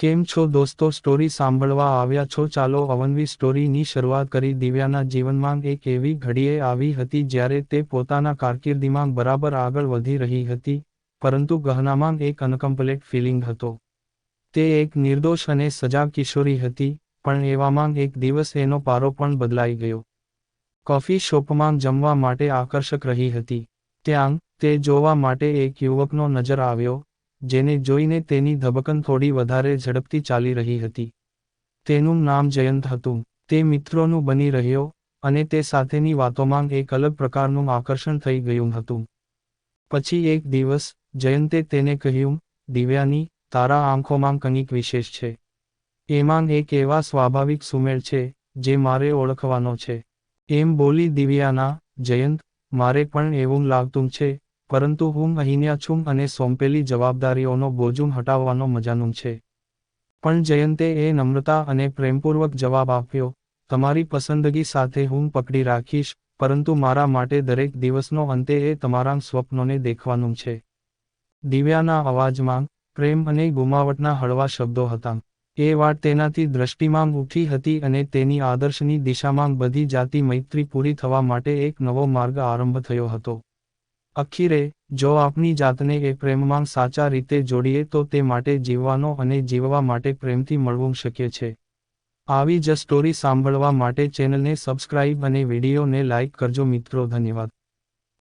કેમ છો દોસ્તો? સ્ટોરી સાંભળવા આવ્યા છો? ચાલો અવનવી સ્ટોરીની શરૂઆત કરી. દિવ્યાના જીવનમાં એક એવી ઘડીએ આવી હતી જ્યારે તે પોતાના કારકિર્દીમાં બરાબર આગળ વધી રહી હતી, પરંતુ ગહનામાં એક અનકમ્પ્લેટ ફિલિંગ હતો. તે એક નિર્દોષ અને સજાગ કિશોરી હતી, પણ એવામાં એક દિવસ એનો પારો પણ બદલાઈ ગયો. કોફી શોપમાં જમવા માટે આકર્ષક રહી હતી. ત્યાં તે જોવા માટે એક યુવકનો નજર આવ્યો જેને જોઈને તેની ધબકન થોડી વધારે ઝડપથી ચાલી રહી હતી. તેનું નામ જયંત હતું. તે મિત્રોનું બની રહ્યો અને તે સાથેની વાતોમાં એક અલગ પ્રકારનું આકર્ષણ થઈ ગયું હતું. પછી એક દિવસ, જયંતે તેને કહ્યું, દિવ્યાની, તારા આંખોમાં કંઈક વિશેષ છે. એમાં એક એવા સ્વાભાવિક સુમેળ છે, જે મારે ઓળખવાનો છે. એમ બોલી દિવ્યાના, જયંત, મારે પણ એવું લાગતું છે પરંતુ હું અહીંયા છું અને સોંપેલી જવાબદારીઓનો બોજું હટાવવાનો મજાનું છે. પણ જયંતે એ નમ્રતા અને પ્રેમપૂર્વક જવાબ આપ્યો, તમારી પસંદગી સાથે હું પકડી રાખીશ, પરંતુ મારા માટે દરેક દિવસનો અંતે એ તમારા સ્વપ્નોને દેખવાનું છે. દિવ્યાના અવાજમાં પ્રેમ અને ગુમાવટના હળવા શબ્દો હતા. એ વાત તેનાથી દ્રષ્ટિમાં ઉઠી હતી અને તેની આદર્શની દિશામાં બધી જાતિ મૈત્રી પૂરી થવા માટે એક નવો માર્ગ આરંભ થયો હતો. અખીરે, જો આપની જાતને એ પ્રેમમાં સાચા રીતે જોડીએ તો તે માટે જીવવાનો અને જીવવા માટે પ્રેમથી મળવું શક્ય છે. આવી જ સ્ટોરી સાંભળવા માટે ચેનલને સબસ્ક્રાઇબ અને વિડીયોને લાઇક કરજો મિત્રો, ધન્યવાદ.